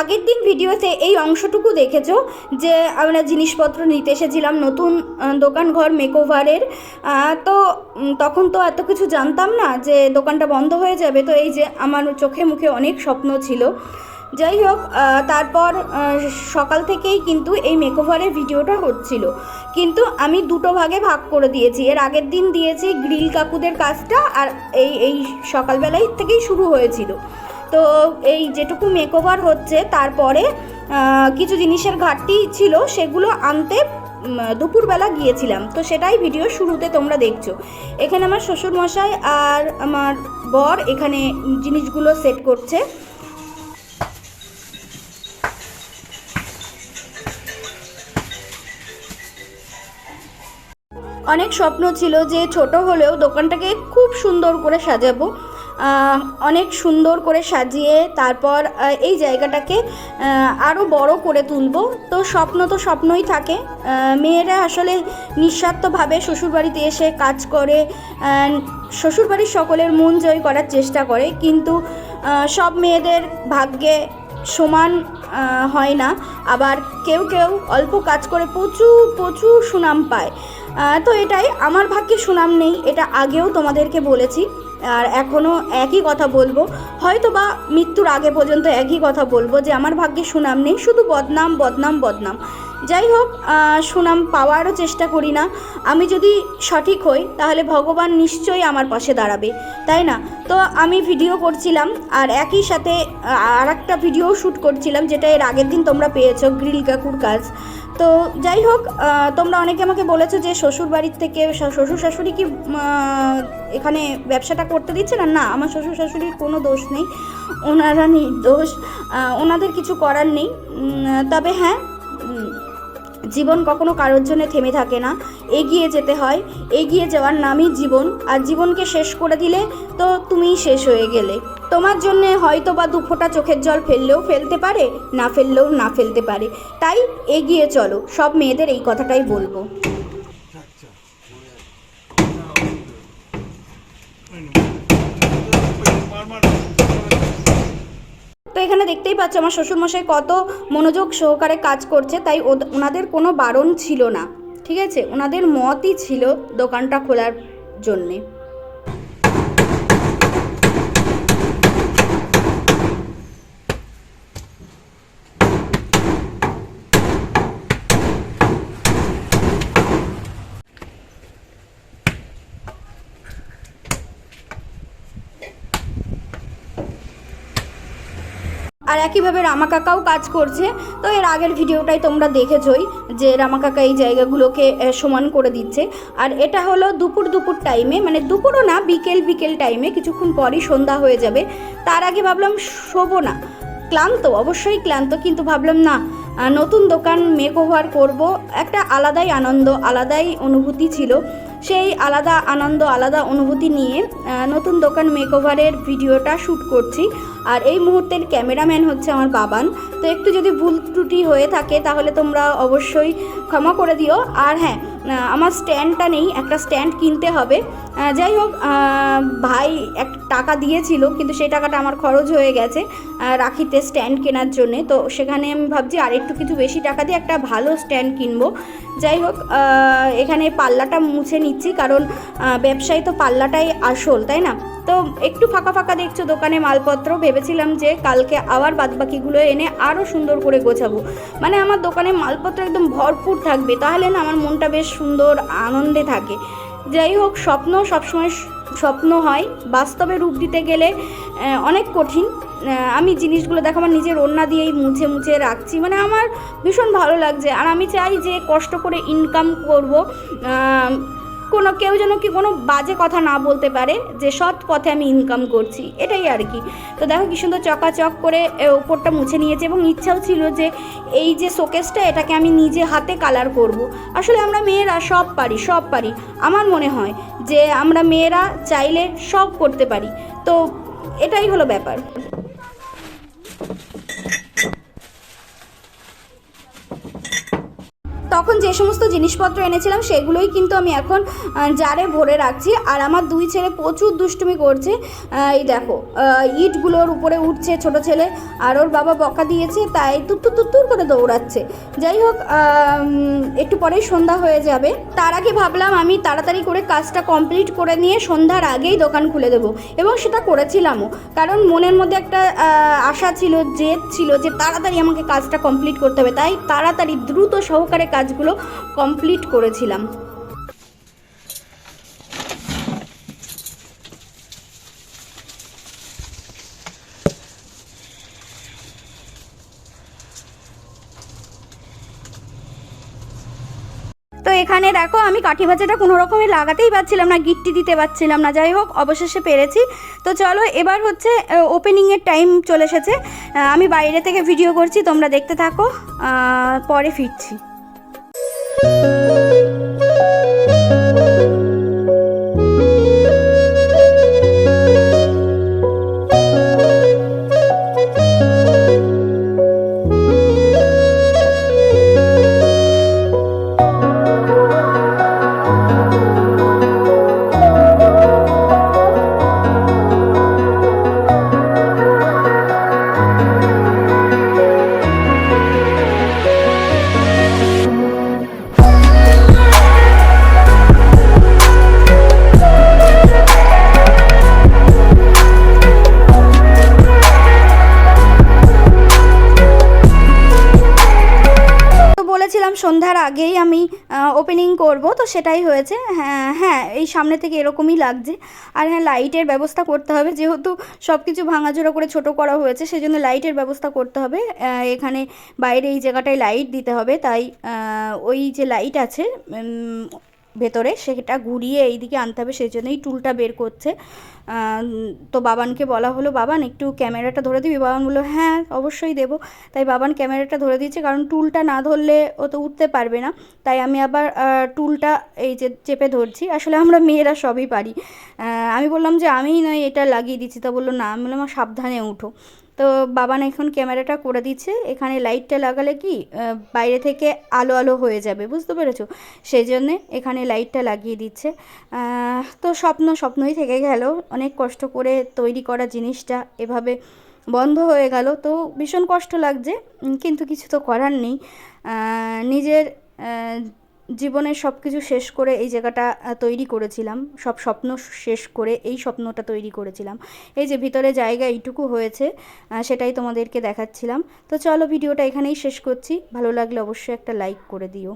আগের দিন ভিডিওতে এই অংশটুকু দেখেছ যে আমরা জিনিসপত্র নিতে এসেছিলাম নতুন দোকান ঘর মেকওভারের তো তখন তো এত কিছু জানতাম না যে দোকানটা বন্ধ হয়ে যাবে। তো এই যে আমার চোখে মুখে অনেক স্বপ্ন ছিল। যাই হোক তারপর সকাল থেকেই কিন্তু এই মেকওভারের ভিডিওটা হচ্ছিল। কিন্তু আমি দুটো ভাগে ভাগ করে দিয়েছি। এর আগের দিন দিয়েছি গ্রিল কাকুদের কাজটা আর এই এই সকালবেলাই থেকেই শুরু হয়েছিল। তো এই যেটুকু মেকওভার হচ্ছে, তারপরে কিছু জিনিসের ঘাটতি ছিল, সেগুলো আনতে দুপুরবেলা গিয়েছিলাম। তো সেটাই ভিডিও শুরুতে তোমরা দেখছ। এখানে আমার শ্বশুরমশাই আর আমার বর এখানে জিনিসগুলো সেট করছে। অনেক স্বপ্ন ছিল যে ছোট হলেও দোকানটাকে খুব সুন্দর করে সাজাবো। অনেক সুন্দর করে সাজিয়ে তারপর এই জায়গাটাকে আরও বড় করে তুলব। তো স্বপ্ন তো স্বপ্নই থাকে। মেয়েরা আসলে নিঃস্বার্থভাবে শ্বশুরবাড়িতে এসে কাজ করে শ্বশুরবাড়ির সকলের মন জয় করার চেষ্টা করে, কিন্তু সব মেয়েদের ভাগ্যে সমান হয় না। আবার কেউ কেউ অল্প কাজ করে প্রচুর প্রচুর সুনাম পায়। তো এটাই, আমার ভাগ্যে সুনাম নেই, এটা আগেও তোমাদেরকে বলেছি। আর এখনও একই কথা বলব। হয়তো বা মৃত্যুর আগে পর্যন্ত একই কথা বলব যে আমার ভাগ্যে সুনাম নেই, শুধু বদনাম বদনাম বদনাম। যাই হোক সুনাম পাওয়ারও চেষ্টা করি না। আমি যদি সঠিক হই, তাহলে ভগবান নিশ্চয়ই আমার পাশে দাঁড়াবে, তাই না? তো আমি ভিডিও করছিলাম, আর একই সাথে আর একটা ভিডিও শ্যুট করছিলাম, যেটা এর আগের দিন তোমরা পেয়েছ, গ্রিল কাকুর কাজ। তো যাই হোক তোমরা অনেকে আমাকে বলেছ যে শ্বশুর বাড়ির থেকে শ্বশুর শাশুড়ি কি এখানে ব্যবসাটা করতে দিচ্ছে না? না, আমার শ্বশুর শাশুড়ির কোনো দোষ নেই। ওনারা নির্দোষ। ওনাদের কিছু করার নেই। তবে হ্যাঁ জীবন কখনো কারোর জন্য থেমে থাকে না। এগিয়ে যেতে হয়। এগিয়ে যাওয়ার নামই জীবন। আর জীবনকে শেষ করে দিলে তো তুমিই শেষ হয়ে গেলে। তোমার জন্যে হয়তো বা দু ফোঁটা চোখের জল ফেললেও ফেলতে পারে, না ফেললেও না ফেলতে পারে। তাই এগিয়ে চলো। সব মেয়েদের এই কথাটাই বলব তো এখানে দেখতেই পাচ্ছ আমার শ্বশুরমশাই কত মনোযোগ সহকারে কাজ করছে, তাই ওনাদের কোনো বারণ ছিল না। ঠিক আছে? ওনাদের মতই ছিল দোকানটা খোলার জন্যে। আর একইভাবে রামা কাকাও কাজ করছে। তো এর আগের ভিডিওটাই তোমরা দেখেছই যে রামা কাকা এই জায়গাগুলোকে সমান করে দিচ্ছে। আর এটা হলো দুপুর দুপুর টাইমে মানে দুপুরও না, বিকেল বিকেল টাইমে কিছুক্ষণ পরই সন্ধ্যা হয়ে যাবে। তার আগে ভাবলাম শোবো না। ক্লান্ত, অবশ্যই ক্লান্ত, কিন্তু ভাবলাম না নতুন দোকান মেক ওভার করব। একটা আলাদাই আনন্দ, আলাদাই অনুভূতি ছিল। সেই আলাদা আনন্দ, আলাদা অনুভূতি নিয়ে নতুন দোকান মেকওভারের ভিডিওটা শ্যুট করছি। আর এই মুহূর্তের ক্যামেরাম্যান হচ্ছে আমার বাবান। তো একটু যদি ভুল ত্রুটি হয়ে থাকে, তাহলে তোমরা অবশ্যই ক্ষমা করে দিও। আর হ্যাঁ আমার স্ট্যান্ডটা নেই, একটা স্ট্যান্ড কিনতে হবে। যাই হোক ভাই এক টাকা দিয়েছিল, কিন্তু সেই টাকাটা আমার খরচ হয়ে গেছে রাখিতে স্ট্যান্ড কেনার জন্যে। তো সেখানে আমি ভাবছি, আর একটু কিছু বেশি টাকা দিয়ে একটা ভালো স্ট্যান্ড কিনবো। যাই হোক এখানে পাল্লাটা মুছে নিচ্ছি, কারণ ব্যবসায়ী তো পাল্লাটাই আসল, তাই না? তো একটু ফাঁকা ফাঁকা দেখছ দোকানে মালপত্র। ভেবেছিলাম যে কালকে আবার বাদবাকিগুলো এনে আরও সুন্দর করে গোছাবো। মানে আমার দোকানে মালপত্র একদম ভরপুর থাকবে, তাহলে না আমার মনটা বেশ সুন্দর আনন্দে থাকে। যাই হোক, স্বপ্ন সবসময় স্বপ্ন হয়। বাস্তবে রূপ দিতে গেলে অনেক কঠিন। আমি জিনিসগুলো দেখো, আমার নিজের ওড়না দিয়েই মুছে মুছে রাখছি। মানে আমার ভীষণ ভালো লাগছে। আর আমি চাই যে কষ্ট করে ইনকাম করব। কোনো কেউ যেন কি কোনো বাজে কথা না বলতে পারে, যে সৎ পথে আমি ইনকাম করছি, এটাই আর কি। তো দেখো কি সুন্দর চকাচক করে ওপরটা মুছে নিয়েছে এবং ইচ্ছাও ছিল যে এই যে শোকেসটা, এটাকে আমি নিজে হাতে কালার করব। আসলে আমরা মেয়েরা সব পারি সব পারি। আমার মনে হয় যে আমরা মেয়েরা চাইলে সব করতে পারি। তো এটাই হলো ব্যাপার। তখন যে সমস্ত জিনিসপত্র এনেছিলাম সেগুলোই কিন্তু আমি এখন জারে ভরে রাখছি। আর আমার দুই ছেলে প্রচুর দুষ্টুমি করছে। এই দেখো ইটগুলোর উপরে উঠছে ছোট ছেলে। আর ওর বাবা বকা দিয়েছে, তাই তুত্তুর তুত্তুর করে দৌড়াচ্ছে। যাই হোক একটু পরেই সন্ধ্যা হয়ে যাবে। তার আগে ভাবলাম আমি তাড়াতাড়ি করে কাজটা কমপ্লিট করে নিয়ে সন্ধ্যার আগেই দোকান খুলে দেবো। এবং সেটা করেছিলামও। কারণ মনের মধ্যে একটা আশা ছিল, জেদ ছিল যে তাড়াতাড়ি আমাকে কাজটা কমপ্লিট করতে হবে। তাই তাড়াতাড়ি দ্রুত সহকারে কাজগুলো কমপ্লিট করেছিলাম। তো এখানে দেখো, আমি কাঠি ভাজাটা কোনো রকমে লাগাতেই পারছিলাম না, গিট্টি দিতে পারছিলাম না। যাই হোক, অবশেষে পেরেছি। তো চলো, এবার হচ্ছে ওপেনিংয়ের টাইম চলে এসেছে। আমি বাইরে থেকে ভিডিও করছি, তোমরা দেখতে থাকো। পরে ফিরছি। তো সন্ধ্যার আগেই আমি ওপেনিং করব। তো সেটাই হয়েছে। হ্যাঁ হ্যাঁ এই সামনে থেকে এরকমই লাগছে। আর হ্যাঁ লাইটের ব্যবস্থা করতে হবে। যেহেতু সব কিছু ভাঙাচোরা করে ছোট করা হয়েছে সেই জন্য লাইটের ব্যবস্থা করতে হবে। এখানে বাইরে এই জায়গাটায় লাইট দিতে হবে। তাই ওই যে লাইট আছে ভেতরে, সেটা ঘুরিয়ে এইদিকে আনতে হবে সেই জন্যই টুলটা বের করছে। তো বাবানকে বলা হলো, বাবান, একটু ক্যামেরাটা ধরে দিবি? বাবান বলল হ্যাঁ অবশ্যই দেবো। তাই বাবান ক্যামেরাটা ধরে দিচ্ছে কারণ টুলটা না ধরলে ও তো উঠতে পারবে না। তাই আমি আবার টুলটা এই যে চেপে ধরছি। আসলে আমরা মেয়েরা সবই পারি। আমি বললাম যে, আমিই নয়, এটা লাগিয়ে দিচ্ছি। তা বলল, না। আমি বললাম "আমার সাবধানে উঠো। তো বাবান এখন ক্যামেরাটা করে দিচ্ছে। এখানে লাইটটা লাগালে কি বাইরে থেকে আলো আলো হয়ে যাবে, বুঝতে পেরেছ? সেই জন্যে এখানে লাইটটা লাগিয়ে দিচ্ছে। তো স্বপ্ন স্বপ্নই থেকে গেল। অনেক কষ্ট করে তৈরি করা জিনিসটা এভাবে বন্ধ হয়ে গেল। তো ভীষণ কষ্ট লাগছে, কিন্তু কিছু তো করার নেই। নিজের জীবনের সব কিছু শেষ করে এই জায়গাটা তৈরি করেছিলাম। সব স্বপ্ন শেষ করে এই স্বপ্নটা তৈরি করেছিলাম। এই যে ভিতরে জায়গা এইটুকু হয়েছে সেটাই তোমাদেরকে দেখাচ্ছিলাম। তো চলো ভিডিওটা এখানেই শেষ করছি। ভালো লাগলে অবশ্যই একটা লাইক করে দিও।